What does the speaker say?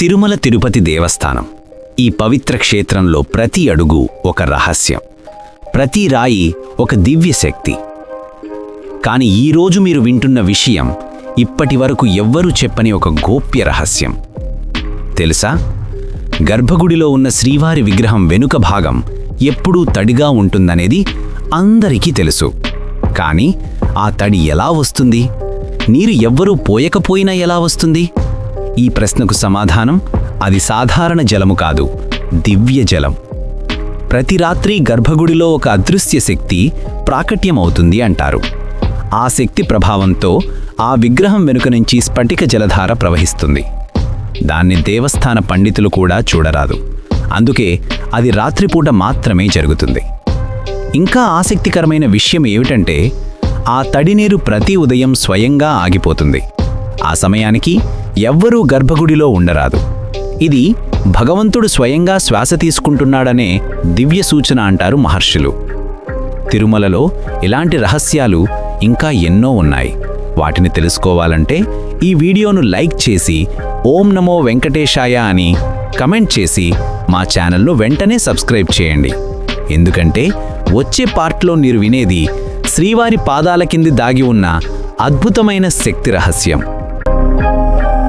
తిరుమల తిరుపతి దేవస్థానం. ఈ పవిత్ర క్షేత్రంలో ప్రతి అడుగు ఒక రహస్యం. ప్రతి రాయి ఒక దివ్యశక్తి కానీ కాని ఈరోజు మీరు వింటున్న విషయం ఇప్పటి వరకు ఎవ్వరూ చెప్పని ఒక గోప్య రహస్యం. తెలుసా? గర్భగుడిలో ఉన్న శ్రీవారి విగ్రహం వెనుక భాగం ఎప్పుడూ తడిగా ఉంటుందనేది అందరికీ తెలుసు. కానీ ఆ తడి ఎలా వస్తుంది? నీరు ఎవ్వరూ పోయకపోయినా ఎలా వస్తుంది? ఈ ప్రశ్నకు సమాధానం అది సాధారణ జలము కాదు దివ్య జలం. ప్రతి రాత్రి గర్భగుడిలో ఒక అదృశ్య శక్తి ప్రాకట్యమవుతుంది అంటారు. ఆ శక్తి ప్రభావంతో ఆ విగ్రహం వెనుక నుంచి స్ఫటిక జలధార ప్రవహిస్తుంది. దాన్ని దేవస్థాన పండితులు కూడా చూడరాదు. అందుకే అది రాత్రిపూట మాత్రమే జరుగుతుంది. ఇంకా ఆసక్తికరమైన విషయం ఏమిటంటే ఆ తడినీరు ప్రతి ఉదయం స్వయంగా ఆగిపోతుంది. ఆ సమయానికి ఎవ్వరూ గర్భగుడిలో ఉండరాదు. ఇది భగవంతుడు స్వయంగా శ్వాస తీసుకుంటున్నాడనే దివ్య సూచన అంటారు మహర్షులు. తిరుమలలో ఇలాంటి రహస్యాలు ఇంకా ఎన్నో ఉన్నాయి. వాటిని తెలుసుకోవాలంటే ఈ వీడియోను లైక్ చేసి ఓం నమో వెంకటేశాయ అని కమెంట్ చేసి మా ఛానల్ను వెంటనే సబ్స్క్రైబ్ చేయండి. ఎందుకంటే వచ్చే పార్ట్లో మీరు వినేది శ్రీవారి పాదాల కింది దాగి ఉన్న అద్భుతమైన శక్తి రహస్యం.